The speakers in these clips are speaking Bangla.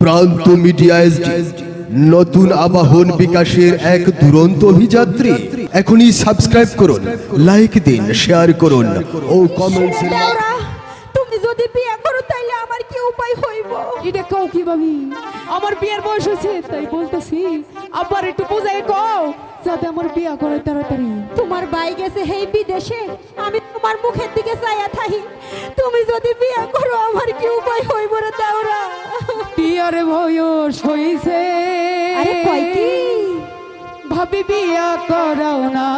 প্রান্ত মিডিয়া এসডি নতুন আবাহন বিকাশের এক দুরন্ত অভিযাত্রী। এখনই সাবস্ক্রাইব করুন লাইক দিন শেয়ার করুন ও কমেন্টস তুমি যদি বিয়ে করো তাইলে আমার কি উপায় হইব? এটা কও কি ভাবি? আমার বিয়ের বয়স হয়েছে তাই বলতেছি। আবার একটু বোঝাই কও যাতে আমার বিয়া করে তাড়াতাড়ি। তোমার ভাই গেছে হেই বিদেশে আমি তোমার মুখের দিকে চাইয়া থাকি। তুমি যদি বিয়ে করো আমার কি উপায় হইব রে দেওরা বিয়ার বয়স আরে কি? ভাবি বিয়া করাও না।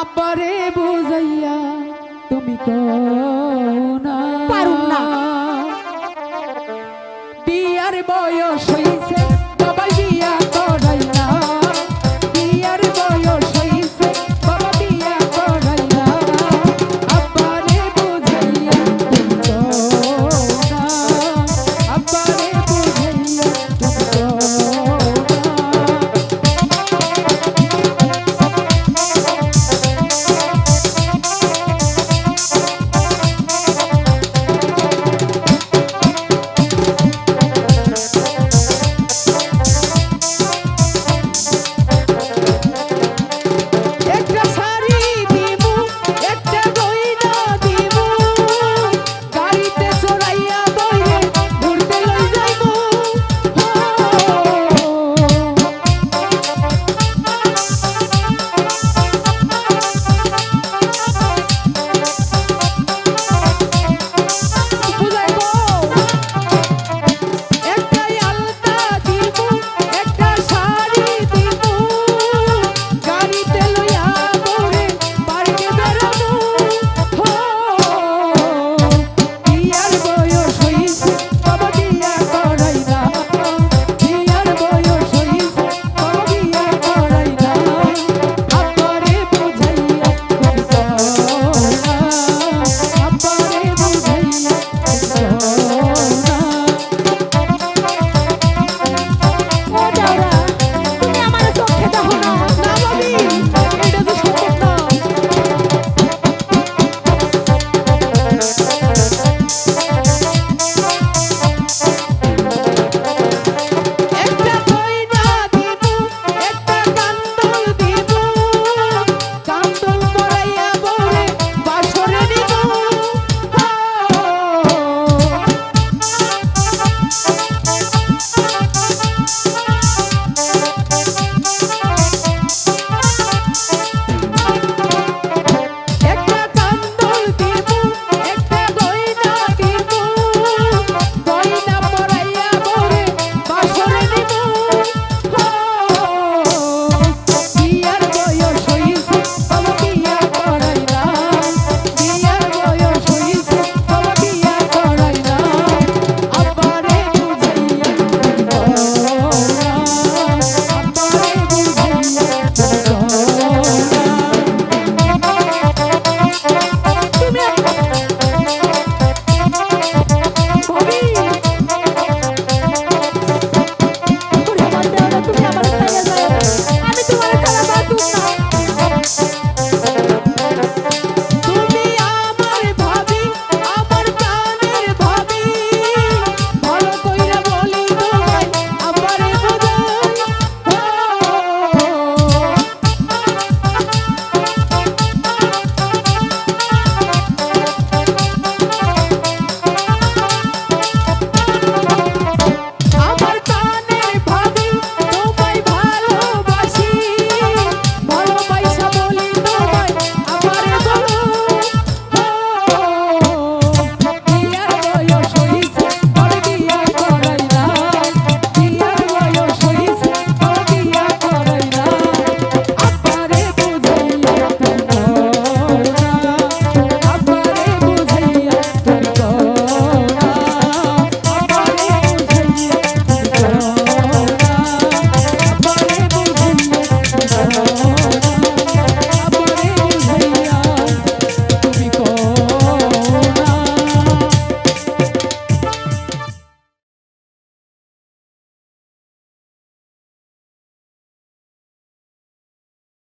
আব্বারে বুঝাইয়া তুমি কও